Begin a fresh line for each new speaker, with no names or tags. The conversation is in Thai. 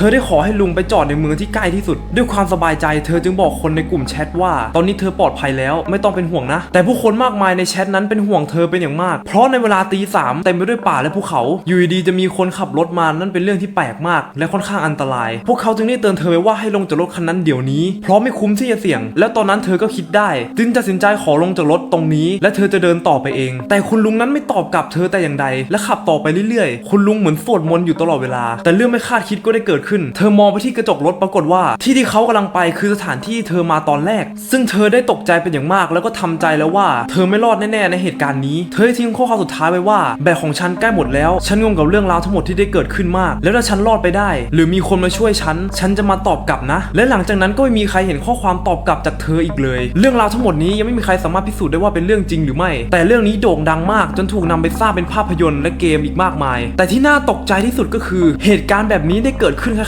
เธอได้ขอให้ลุงไปจอดในเมืองที่ใกล้ที่สุด ด้วยความสบายใจเธอจึงบอกคนในกลุ่มแชทว่า ตอนนี้เธอปลอดภัยแล้วไม่ต้องเป็นห่วงนะ แต่ผู้คนมากมายในแชทนั้นเป็นห่วงเธอเป็นอย่างมาก เพราะในเวลาตีสามเต็มไปด้วยป่าและภูเขา อยู่ดีๆจะมีคนขับรถมานั่นเป็นเรื่องที่แปลกมาก และค่อนข้างอันตราย พวกเขาจึงได้เตือนเธอไปว่าให้ลงจากรถคันนั้นเดี๋ยวนี้ เพราะไม่คุ้มที่จะเสี่ยง แล้วตอนนั้นเธอก็คิดได้ จึงตัดสินใจขอลงจากรถตรงนี้ และเธอจะเดินต่อไปเอง แต่คุณลุงนั้นไม่ตอบกลับเธอแต่อย่างใด และขับต่อไปเรื่อยๆ คุณลุงเหมือนสวดมนต์อยู่ตลอดเวลา แต่เรื่องไม่คาดคิดก็ได้เกิดขึ้น เธอมองไปที่กระจกรถปรากฏว่า ที่ที่เขากำลังไปคือสถานที่เธอมาตอนแรก ซึ่งเธอได้ตกใจเป็นอย่างมาก แล้วก็ทำใจแล้วว่า เธอไม่รอดแน่ๆในเหตุการณ์นี้ เธอทิ้งข้อความสุดท้ายไว้ว่า แบกของฉันใกล้หมดแล้ว ฉันงงกับเรื่องราวทั้งหมดที่ได้เกิดขึ้นมาก แล้วถ้าฉันรอดไปได้ หรือมีคนมาช่วยฉัน ฉันจะมาตอบกลับนะ และหลังจากนั้นก็ไม่มีใครเห็นข้อความตอบกลับจากเธออีกเลย เรื่องราวทั้งหมดนี้ยังไม่มีใครสามารถพิสูจน์ได้ว่าเป็นเรื่องจริงหรือไม่ แต่เรื่องนี้โด่งดังมาก จนถูกนำไปสร้างเป็นภาพยนตร์และเกมอีกมากมาย แต่ที่น่าตกใจที่สุดก็คือ เหตุการณ์แบบนี้ได้เกิดขึ้น